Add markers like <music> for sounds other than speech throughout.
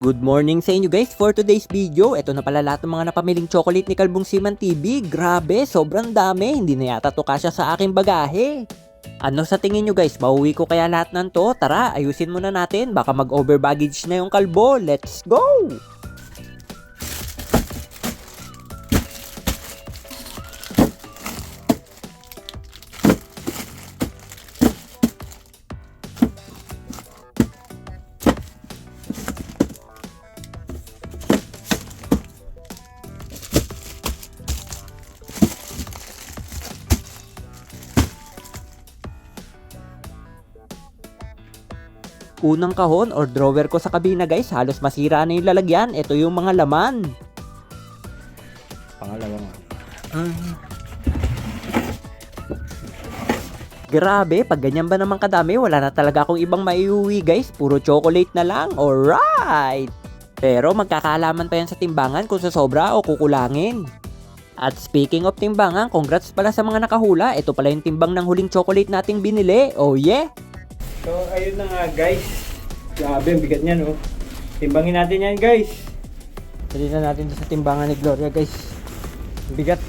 Good morning sa inyo guys for today's video. Ito na pala lahat ng mga napamiling chocolate ni Kalbong Siman TV. Grabe, sobrang dami. Hindi na yata to kasya sa aking bagahe. Ano sa tingin nyo guys? Mauwi ko kaya lahat ng to? Tara, ayusin muna natin. Baka mag-over baggage na yung kalbo. Let's go! Unang kahon or drawer ko sa kabina guys, halos masira na yung lalagyan. Ito yung mga laman. Pangalawang Grabe, pag ganyan ba naman kadami, wala na talaga akong ibang maiuwi guys. Puro chocolate na lang. Alright! Pero magkakaalaman pa yan sa timbangan kung sa sobra o kukulangin. At speaking of timbangan, congrats pala sa mga nakahula. Ito pala yung timbang ng huling chocolate nating binili. Oh yeah! So, ayun na nga guys. Grabe, ang bigat niya no. Timbangin natin yan guys. Dali na natin sa timbangan ni Gloria guys. Ang bigat.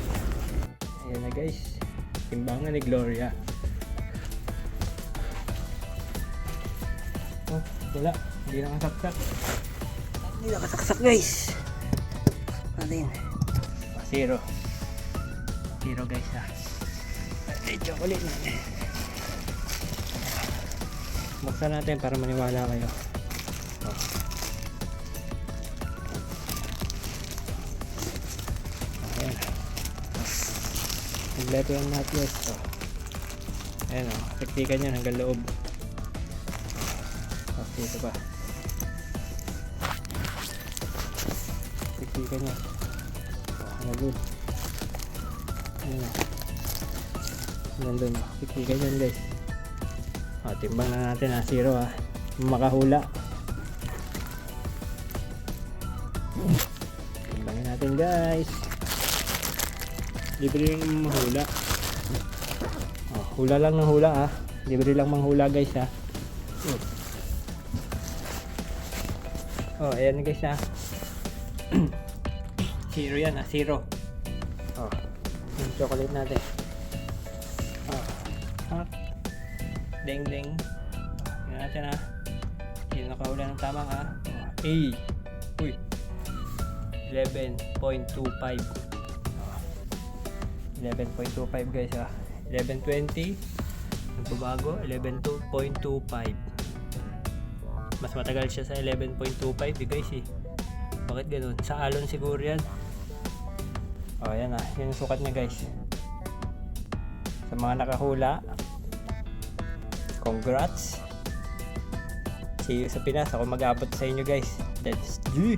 Ayan na guys. Timbangan ni Gloria. Oh, wala. Hindi nakasaksak. Hindi nakasaksak guys. Natin. Zero. Zero guys ha. Ay, chocolate natin. Buksan natin para maniwala kayo. Oh. Ayan. Kompleto yung nutless. Oh. Ayan o. Oh. Tiktikan hanggang loob. Tapos dito pa. Tiktikan yan. Oh, hanggang doon. Ayan o. Hanggang doon. oh. Tiktikan guys. O, timbang na natin ha. Zero ha. Makahula. Timbangin natin guys. Libre yung mahula. O, hula lang ng hula ha. Libre lang manghula guys ha. Oh, ayan guys ha. <clears throat> Zero yan ha. Zero. Oh, yung chocolate natin. Oh, hak. Ding ding. Tingnan natin ha. Hindi nakahula ng tama ha. Oh, A. Uy. 11.25. Oh. 11.25 guys ha. 11.20. Nagbabago. 11.25. Mas matagal siya sa 11.25 eh guys eh. Bakit ganun? Sa alon siguro yan. Oh, yan ah. Yan yung sukat niya guys. Sa mga nakahula, Congrats! See you sa Pinas. Ako mag-abot sa inyo guys. Let's do!